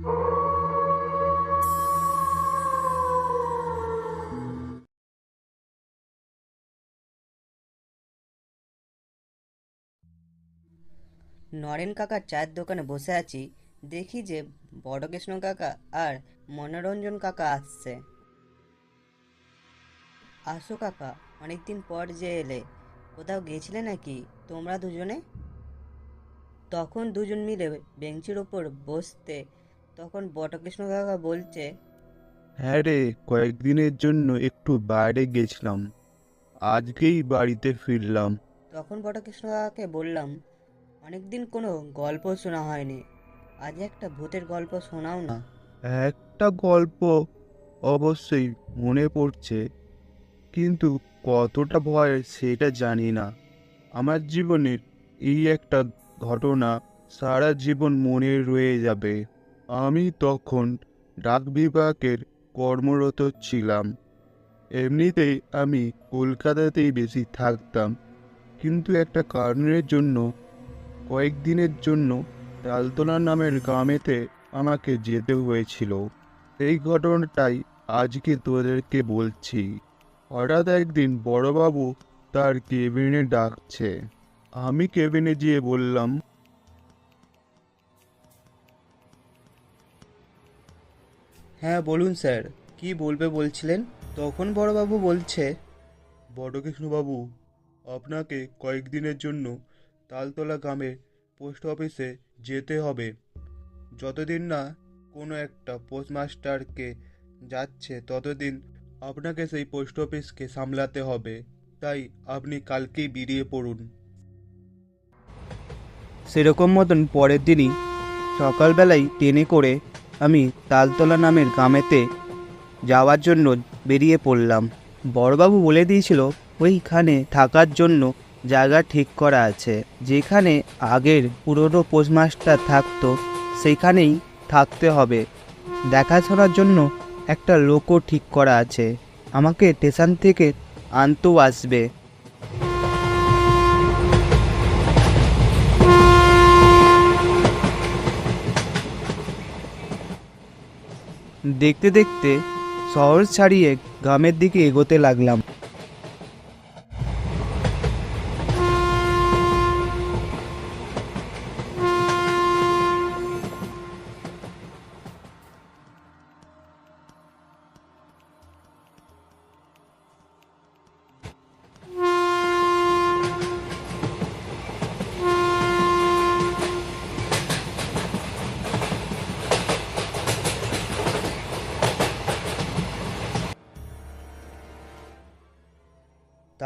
নরেন কাকার চায়ের দোকানে বসে আছি, দেখি যে বড়কৃষ্ণ কাকা আর মনোরঞ্জন কাকা আসছে। আসো কাকা, অনেকদিন পর যে এলে। কোথাও গিয়েছিলে নাকি, তোমরা দুজনে? তখন দুজন মিলে বেঞ্চির ওপর বসতে তখন বটকৃষ্ণ কাকা বলছে হ্যাঁ রে কয়েকদিনের জন্য একটু বাইরে গেছিলাম। আজকেই বাড়িতে ফিরলাম। তখন বটকৃষ্ণ কাকাকে বললাম অনেকদিন কোনো গল্প শোনা হয়নি। আজ একটা ভূতের গল্প শোনাও না। একটা গল্প? অবশ্যই মনে পড়ছে। কিন্তু কতটা ভয় সেটা জানি না। আমার জীবনের এই একটা ঘটনা সারা জীবন মনে রয়ে যাবে। আমি তখন ডাক বিভাগের কর্মরত ছিলাম। এমনিতেই আমি কলকাতাতেই বেশি থাকতাম। কিন্তু একটা কারণের জন্য, কয়েকদিনের জন্য তালতলা নামের গ্রামেতে আমাকে যেতে হয়েছিল। এই ঘটনাটাই আজকে তোদেরকে বলছি। হঠাৎ একদিন বড়বাবু তার কেবিনে ডাকছে। আমি কেবিনে গিয়ে বললাম হ্যাঁ বলুন স্যার। কি বলবে বলছিলেন? তখন বড়বাবু বলছে বড়কৃষ্ণবাবু আপনাকে কয়েকদিনের জন্য তালতলা গ্রামে পোস্ট অফিসে যেতে হবে। যতদিন না কোনো একটা পোস্টমাস্টারকে যাচ্ছে ততদিন আপনাকে সেই পোস্ট অফিসকে সামলাতে হবে। তাই আপনি কালকেই বেরিয়ে পড়ুন। সেরকম মতন পরের দিনই সকালবেলায় ট্রেনে করে আমি তালতলা নামের গ্রামেতে যাওয়ার জন্য বেরিয়ে পড়লাম। বড়বাবু বলে দিয়েছিল, ওইখানে থাকার জন্য জায়গা ঠিক করা আছে। যেখানে আগের পুরনো পোস্টমাস্টার থাকতো, সেখানেই থাকতে হবে। দেখাশোনার জন্য একটা লোকও ঠিক করা আছে। আমাকে স্টেশন থেকে আনতেও আসবে। দেখতে দেখতে শহর ছাড়িয়ে গ্রামের দিকে এগোতে লাগলাম।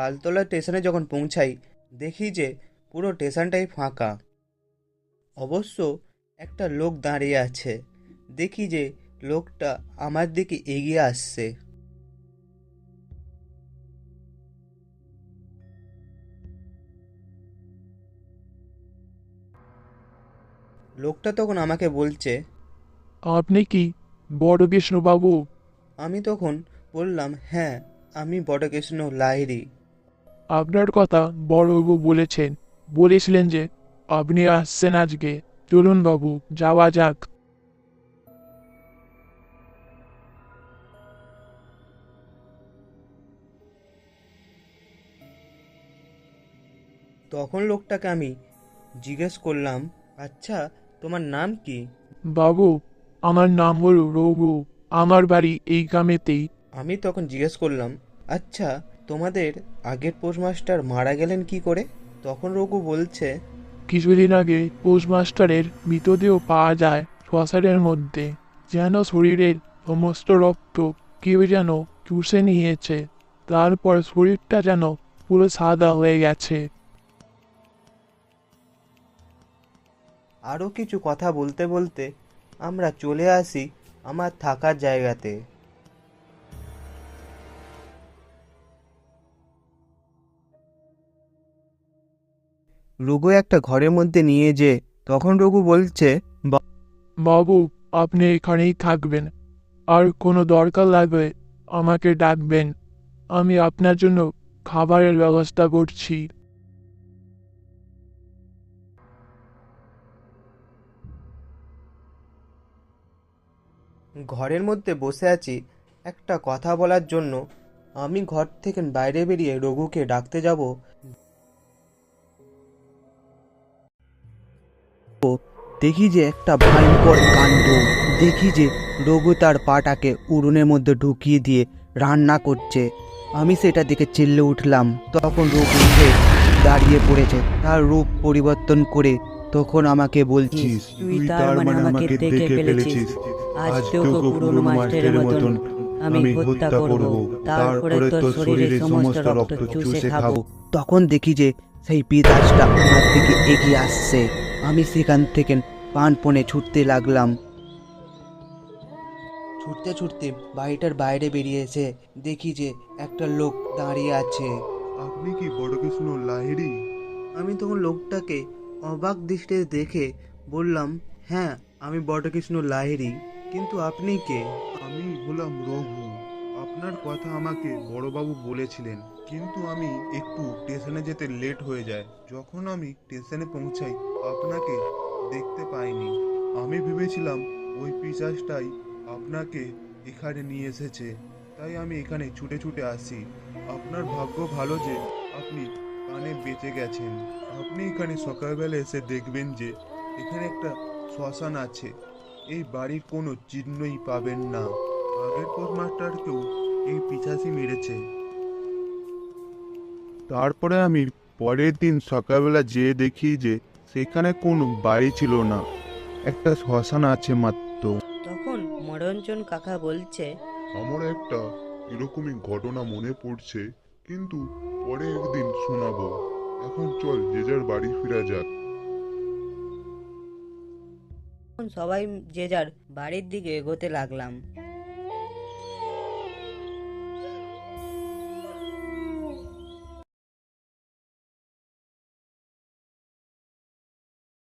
তালতলা স্টেশনে যখন পৌঁছাই দেখি যে পুরো স্টেশনটাই ফাঁকা। অবশ্য একটা লোক দাঁড়িয়ে আছে। দেখি যে লোকটা আমার দিকে এগিয়ে আসছে। লোকটা তখন আমাকে বলছে আপনি কি বড় বড়কৃষ্ণবাবু আমি তখন বললাম হ্যাঁ আমি বটকৃষ্ণ লাহিড়ি। আপনার কথা বড়বাবু বলেছেন। বলেছিলেন যে আপনি আসছেন আজকে। চলুন বাবু যাওয়া যাক। তখন লোকটাকে আমি জিজ্ঞেস করলাম আচ্ছা তোমার নাম কি? বাবু আমার নাম হলো রঘু। আমার বাড়ি এই গ্রামেতেই। আমি তখন জিজ্ঞেস করলাম আচ্ছা তোমাদের আগের পোস্টমাস্টার মারা গেলেন কি করে? তখন রঘু বলছে কিছুদিন আগে পোস্টমাস্টারের মৃতদেহ পাওয়া যায় শ্মশানের মধ্যে যেন শরীরের সমস্ত রক্ত কেউ যেন চুষে নিয়েছে তারপর শরীরটা যেন পুরো সাদা হয়ে গেছে। আরও কিছু কথা বলতে বলতে আমরা চলে আসি আমার থাকার জায়গাতে। রঘু একটা ঘরের মধ্যে নিয়ে যে তখন রঘু বলছে বাবু আপনি এখানেই থাকবেন। আর কোনো দরকার লাগবে আমাকে ডাকবেন। আমি আপনার জন্য খাবারের ব্যবস্থা করছি। ঘরের মধ্যে বসে আছি। একটা কথা বলার জন্য আমি ঘর থেকে বাইরে বেরিয়ে রঘুকে ডাকতে যাব। দেখি যে একটা ভয়ঙ্কর কাণ্ড। দেখি যে রঘু তার পাটাকে উড়ুনের মধ্যে ঢুকিয়ে দিয়ে রান্না করছে। আমি সেটা দেখে চিল্লে উঠলাম। তখন রঘু উঠে দাঁড়িয়ে পড়েছে। তার রূপ পরিবর্তন করে তখন আমাকে বলছিস তুই তার মানে আমাকে দেখে ফেলেছিস। আজ তোকে পুরনো মাস্টারের মতন আমি হত্যা করব। তারপরে তোর শরীরে সমস্ত রক্ত চুষে খাব। তখন দেখি যে সেই পিতাসটা আমার দিকে এগিয়ে আসছে। আমি সেখান থেকে প্রাণপণে ছুটতে লাগলাম। ছুটতে ছুটতে বাড়িটার বাইরে বেরিয়েছে দেখি যে একটা লোক দাঁড়িয়ে আছে। আপনি কি বড়কৃষ্ণ লাহিড়ি? আমি তখন লোকটাকে অবাক দৃষ্টিতে দেখে বললাম হ্যাঁ আমি বটকৃষ্ণ লাহিড়ি। কিন্তু আপনি কে? আমি হলাম রঘু। আপনার কথা আমাকে বড়বাবু বলেছিলেন। কিন্তু আমি একটু স্টেশনে যেতে লেট হয়ে যায়। যখন আমি স্টেশনে পৌঁছাই আপনাকে দেখতে পাইনি। আমি ভেবেছিলাম ওই পিসাসটাই আপনাকে এখানে নিয়ে এসেছে। তাই আমি এখানে ছুটে ছুটে আসি। আপনার ভাগ্য ভালো যে আপনি কানে বেঁচে গেছেন। আপনি এখানে সকালবেলা এসে দেখবেন যে এখানে একটা শ্মশান আছে। এই বাড়ির কোনো চিহ্নই পাবেন না। আগের পোস্টমাস্টারকেও এই পিছাসি মেরেছে। তারপরে আমি পরের দিন সকালবেলা যেয়ে দেখি যে সেখানে কোনো বাড়ি ছিল না। একটা শ্মশান আছে মাত্র। তখন মরঞ্জন কাকা বলছে আমার একটা এরকমই ঘটনা মনে পড়ছে কিন্তু পরে একদিন শোনাবো। এখন চল যে যার বাড়ি ফিরা যাক। সবাই যে যার বাড়ির দিকে এগোতে লাগলাম।